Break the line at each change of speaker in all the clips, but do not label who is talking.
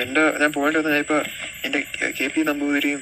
എന്റെ ഞാൻ പോയിട്ട് വന്ന ഞാൻ എന്റെ കെ പി നമ്പൂതിരിയും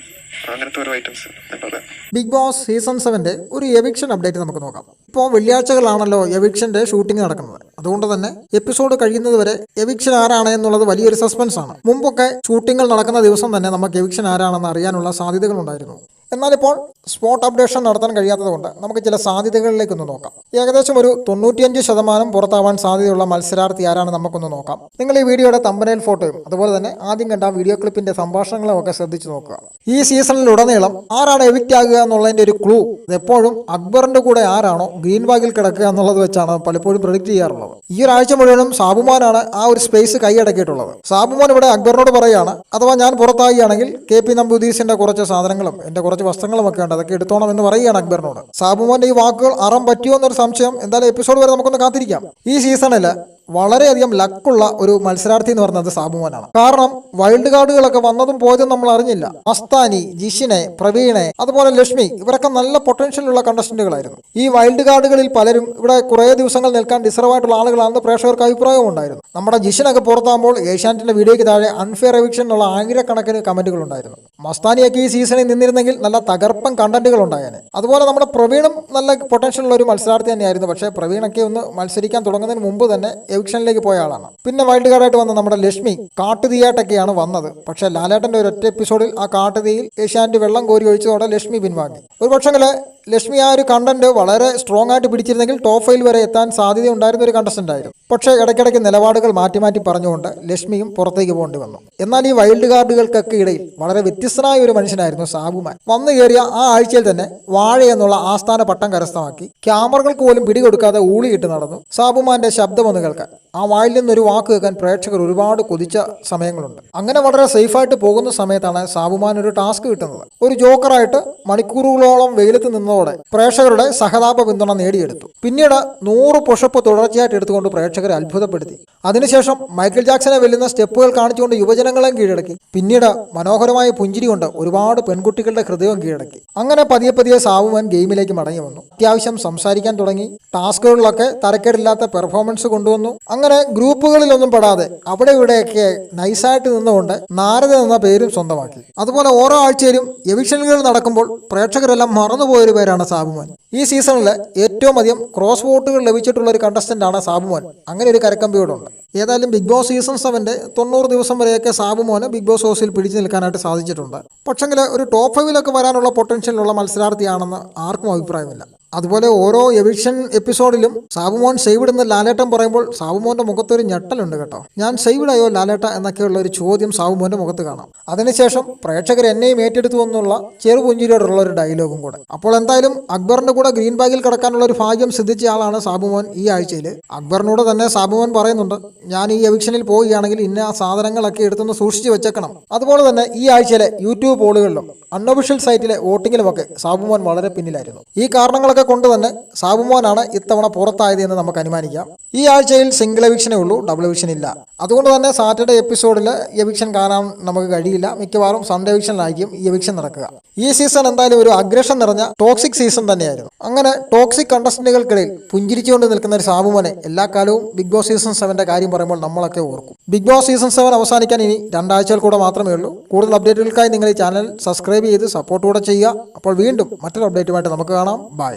അങ്ങനത്തെ ഓരോ ഐറ്റംസ് ഞാൻ പറയാം
ബിഗ് ബോസ് സീസൺ സെവന്റെ ഒരു എവിക്ഷൻ അപ്ഡേറ്റ് നമുക്ക് നോക്കാം. ഇപ്പോൾ വെള്ളിയാഴ്ചകളാണല്ലോ എവിക്ഷന്റെ ഷൂട്ടിംഗ് നടക്കുന്നത്. അതുകൊണ്ട് തന്നെ എപ്പിസോഡ് കഴിയുന്നത് വരെ എവിക്ഷൻ ആരാണ് എന്നുള്ളത് വലിയൊരു സസ്പെൻസ് ആണ്. മുമ്പൊക്കെ ഷൂട്ടിങ്ങൾ നടക്കുന്ന ദിവസം തന്നെ നമുക്ക് എവിക്ഷൻ ആരാണെന്ന് അറിയാനുള്ള സാധ്യതകളുണ്ടായിരുന്നു എന്നാൽ ഇപ്പോൾ സ്പോട്ട് അപ്ഡേഷൻ നടത്താൻ കഴിയാത്തതുകൊണ്ട് നമുക്ക് ചില സാധ്യതകളിലേക്കൊന്ന് നോക്കാം. ഏകദേശം ഒരു തൊണ്ണൂറ്റിയഞ്ച് ശതമാനം പുറത്താവാൻ സാധ്യതയുള്ള മത്സരാർത്ഥി ആരാണ് നമുക്കൊന്ന് നോക്കാം. നിങ്ങൾ ഈ വീഡിയോയുടെ തമ്പനയിൽ ഫോട്ടോയും അതുപോലെ തന്നെ ആദ്യം കണ്ട വീഡിയോ ക്ലിപ്പിന്റെ സംഭാഷണങ്ങളും ഒക്കെ ശ്രദ്ധിച്ചു നോക്കുക. ഈ സീസണിലുടനീളം ആരാണ് എവിക്റ്റ് ആകുക എന്നുള്ളതിന്റെ ഒരു ക്ലൂ എപ്പോഴും അക്ബറിന്റെ കൂടെ ആരാണോ ഗ്രീൻ ബാഗിൽ കിടക്കുക എന്നുള്ളത് വെച്ചാണ് പലപ്പോഴും പ്രൊഡിക്റ്റ് ചെയ്യാറുള്ളത്. ഈ ഒരാഴ്ച മുഴുവനും സാബുമാനാണ് ആ ഒരു സ്പേസ് കൈയടക്കിയിട്ടുള്ളത് സാബുമാൻ ഇവിടെ അക്ബറിനോട് പറയുകയാണ് അഥവാ ഞാൻ പുറത്താകുകയാണെങ്കിൽ കെ പി നമ്പൂദീസിന്റെ കുറച്ച് സാധനങ്ങളും എന്റെ കുറച്ച് വസ്ത്രങ്ങളും ഒക്കെ ഉണ്ട് അതൊക്കെ എടുത്തോണം എന്ന് പറയുകയാണ് അക്ബറിനോട്. സാബുമാന്റെ ഈ വാക്കുകൾ അറം പറ്റിയോ എന്നൊരു സംശയം എന്തായാലും എപ്പിസോഡ് വരെ നമുക്കൊന്ന് കാത്തിരിക്കാം. ഈ സീസണിൽ വളരെയധികം ലക്കുള്ള ഒരു മത്സരാർത്ഥി എന്ന് പറയുന്നത് സാബുമോനാണ് കാരണം വൈൽഡ് കാർഡുകളൊക്കെ വന്നതും പോയതും നമ്മൾ അറിഞ്ഞില്ല. അസ്താനി ജിഷിനെ പ്രവീണെ അതുപോലെ ലക്ഷ്മി ഇവരൊക്കെ നല്ല പൊട്ടൻഷ്യൽ ഉള്ള കണ്ടസ്റ്റന്റുകളായിരുന്നു ഈ വൈൽഡ് കാർഡുകളിൽ പലരും ഇവിടെ കുറേ ദിവസങ്ങൾ നിൽക്കാൻ ഡിസർവ് ആയിട്ടുള്ള ആളുകളാണെന്ന് പ്രേക്ഷകർക്ക് അഭിപ്രായവും ഉണ്ടായിരുന്നു. നമ്മുടെ ജിഷിനൊക്കെ പുറത്താകുമ്പോൾ ഏഷ്യാനെറ്റിന്റെ വീഡിയോയ്ക്ക് താഴെ അൺഫെയർ എവിക്ഷൻ എന്നുള്ള ആയിരക്കണക്കിന് കമന്റുകൾ ഉണ്ടായിരുന്നു. മസ്താനിയൊക്കെ ഈ സീസണിൽ നിന്നിരുന്നെങ്കിൽ നല്ല തകർപ്പൻ കണ്ടന്റുകൾ ഉണ്ടായേനെ. അതുപോലെ നമ്മുടെ പ്രവീണും നല്ല പൊട്ടൻഷ്യൽ ഉള്ള ഒരു മത്സരാർത്ഥി തന്നെയായിരുന്നു. പക്ഷേ പ്രവീണൊക്കെ ഒന്ന് മത്സരിക്കാൻ തുടങ്ങുന്നതിന് മുമ്പ് തന്നെ എവിക്ഷനിലേക്ക് പോയ ആളാണ്. പിന്നെ വൈൽഡ് കാർഡായിട്ട് വന്ന നമ്മുടെ ലക്ഷ്മി കാട്ടുതീയായിട്ടൊക്കെയാണ് വന്നത്. പക്ഷേ ലാലേട്ടന്റെ ഒരു ഒറ്റ എപ്പിസോഡിൽ ആ കാട്ടുതീയിൽ ഏഷ്യാനെറ്റ് വെള്ളം കോരി ഒഴിച്ചതോടെ ലക്ഷ്മി പിൻവാങ്ങി. ഒരു പക്ഷെങ്കിൽ ലക്ഷ്മി ആ ഒരു കണ്ടന്റ് വളരെ സ്ട്രോങ് ആയിട്ട് പിടിച്ചിരുന്നെങ്കിൽ ടോപ്പ് ഫൈൽ വരെ എത്താൻ സാധ്യത ഉണ്ടായിരുന്ന ഒരു കണ്ടസ്റ്റന്റ് ആയിരുന്നു. പക്ഷേ ഇടയ്ക്കിടയ്ക്ക് നിലപാടുകൾ മാറ്റി മാറ്റി പറഞ്ഞുകൊണ്ട് ലക്ഷ്മിയും പുറത്തേക്ക് പോകേണ്ടി വന്നു. എന്നാൽ ഈ വൈൽഡ് കാർഡുകൾക്കൊക്കെ ഇടയിൽ വളരെ വ്യത്യസ്തനായ ഒരു മനുഷ്യനായിരുന്നു സാബുമാൻ വന്നു കയറിയ ആ ആഴ്ചയിൽ തന്നെ വാഴ എന്നുള്ള ആസ്ഥാന പട്ടം കരസ്ഥമാക്കി. ക്യാമറകൾക്ക് പോലും പിടികൊടുക്കാതെ ഊളിയിട്ട് നടന്നു. സാബുമാന്റെ ശബ്ദമൊന്ന് കേൾക്കാൻ ആ വായിൽ നിന്നൊരു വാക്ക് കേൾക്കാൻ പ്രേക്ഷകർ ഒരുപാട് കൊതിച്ച സമയങ്ങളുണ്ട്. അങ്ങനെ വളരെ സേഫായിട്ട് പോകുന്ന സമയത്താണ് സാബുമാൻ ഒരു ടാസ്ക് കിട്ടുന്നത്. ഒരു ജോക്കറായിട്ട് മണിക്കൂറുകളോളം വെയിലത്ത് നിന്നതോടെ പ്രേക്ഷകരുടെ സഹതാപ പിന്തുണ നേടിയെടുത്തു. പിന്നീട് നൂറ് പുഷപ്പ് തുടർച്ചയായിട്ട് എടുത്തുകൊണ്ട് പ്രേക്ഷകരെ അത്ഭുതപ്പെടുത്തി. അതിനുശേഷം മൈക്കിൾ ജാക്സനെ വെല്ലുന്ന സ്റ്റെപ്പുകൾ കാണിച്ചുകൊണ്ട് യുവജനങ്ങളെയും കീഴടക്കി. പിന്നീട് മനോഹരമായ പുഞ്ചിരി കൊണ്ട് ഒരുപാട് പെൺകുട്ടികളുടെ ഹൃദയം കീഴടക്കി. അങ്ങനെ പതിയെ പതിയെ സാവുമൻ ഗെയിമിലേക്ക് മടങ്ങി വന്നു. അത്യാവശ്യം സംസാരിക്കാൻ തുടങ്ങി. ടാസ്കുകളിലൊക്കെ തരക്കേടില്ലാത്ത പെർഫോമൻസ് കൊണ്ടുവന്നു. അങ്ങനെ ഗ്രൂപ്പുകളിലൊന്നും പെടാതെ അവിടെ ഇവിടെയൊക്കെ നൈസായിട്ട് നിന്നുകൊണ്ട് നാരദ എന്ന പേരും സ്വന്തമാക്കി. അതുപോലെ ഓരോ ആഴ്ചയിലും എവിക്ഷനുകൾ നടക്കുമ്പോൾ പ്രേക്ഷകരെല്ലാം മറന്നുപോയൊരു പേരാണ് സാബുമാൻ. ഈ സീസണിൽ ഏറ്റവും അധികം ക്രോസ് വോട്ടുകൾ ലഭിച്ചിട്ടുള്ള ഒരു കണ്ടസ്റ്റന്റ് ആണ് സാബുമാൻ. അങ്ങനെ ഒരു കരക്കമ്പിയോടുണ്ട്. ഏതായാലും ബിഗ് ബോസ് സീസൺ സെവന്റെ തൊണ്ണൂറ് ദിവസം വരെയൊക്കെ സാബുമോന് ബിഗ് ബോസ് ഹൗസിൽ പിടിച്ചു നിൽക്കാനായിട്ട് സാധിച്ചിട്ടുണ്ട്. പക്ഷെങ്കിൽ ഒരു ടോപ്പ് ഫൈവിലൊക്കെ വരാനുള്ള പൊട്ടൻഷ്യലുള്ള മത്സരാർത്ഥിയാണെന്ന് ആർക്കും അഭിപ്രായമില്ല. അതുപോലെ ഓരോ എവിക്ഷൻ എപ്പിസോഡിലും സാബുമോൻ സെയ്വിഡെന്ന് ലാലേട്ടൻ പറയുമ്പോൾ സാബുമോന്റെ മുഖത്തൊരു ഞെട്ടലുണ്ട് കേട്ടോ. ഞാൻ സെയ്വിഡായോ ലാലേട്ട എന്നൊക്കെയുള്ള ഒരു ചോദ്യം സാബുമോന്റെ മുഖത്ത് കാണാം. അതിനുശേഷം പ്രേക്ഷകർ എന്നെയും ഏറ്റെടുത്തു എന്നുള്ള ചെറുപുഞ്ചിരിയോടുള്ള ഒരു ഡയലോഗും കൂടെ. അപ്പോൾ എന്തായാലും അക്ബറിന്റെ കൂടെ ഗ്രീൻ ബാഗിൽ കിടക്കാനുള്ള ഒരു ഭാഗ്യം സിദ്ധിച്ച ആളാണ് സാബുമോൻ ഈ ആഴ്ചയിൽ അക്ബറിനോട് തന്നെ സാബുമോൻ പറയുന്നുണ്ട് ഞാൻ ഈ എവിക്ഷനിൽ പോവുകയാണെങ്കിൽ ഇന്ന സാധനങ്ങളൊക്കെ എടുത്തൊന്ന് സൂക്ഷിച്ചു വെച്ചേക്കണം. അതുപോലെ തന്നെ ഈ ആഴ്ചയിലെ യൂട്യൂബ് പോളുകളിലും അൺഒഫീഷ്യൽ സൈറ്റിലെ വോട്ടിങ്ങിലുമൊക്കെ സാബുമോൻ വളരെ പിന്നിലായിരുന്നു. ഈ കാരണങ്ങളൊക്കെ കൊണ്ട് തന്നെ സാബുമോനാണ് ഇത്തവണ പുറത്തായത് എന്ന് നമുക്ക് അനുമാനിക്കാം. ഈ ആഴ്ചയിൽ സിംഗിൾ എവിക്ഷനേ ഉള്ളൂ ഡബിൾ എവിക്ഷൻ ഇല്ല. അതുകൊണ്ട് തന്നെ സാറ്റർഡേ എപ്പിസോഡിൽ എവിക്ഷൻ കാണാൻ നമുക്ക് കഴിയില്ല. മിക്കവാറും സൺഡേ എവിക്ഷനിലായിരിക്കും ഈ എവിക്ഷൻ നടക്കുക. ഈ സീസൺ എന്തായാലും ഒരു അഗ്രഷൻ നിറഞ്ഞ ടോക്സിക് സീസൺ തന്നെയായിരുന്നു. അങ്ങനെ ടോക്സിക് കണ്ടസ്റ്റന്റുകൾക്കിടയിൽ പുഞ്ചിരിച്ചുകൊണ്ട് നിൽക്കുന്ന ഒരു സാബുമോനെ എല്ലാ കാലവും ബിഗ് ബോസ് സീസൺ സെവന്റെ കാര്യം പറയുമ്പോൾ നമ്മളൊക്കെ ഓർക്കും. ബിഗ് ബോസ് സീസൺ സെവൻ അവസാനിക്കാൻ ഇനി രണ്ടാഴ്ചകൾ കൂടെ മാത്രമേ ഉള്ളൂ. കൂടുതൽ അപ്ഡേറ്റുകൾക്കായി നിങ്ങൾ ഈ ചാനൽ സബ്സ്ക്രൈബ് ചെയ്ത് സപ്പോർട്ട് കൂടെ ചെയ്യുക. അപ്പോൾ വീണ്ടും മറ്റൊരു അപ്ഡേറ്റുമായിട്ട് നമുക്ക് കാണാം. ബൈ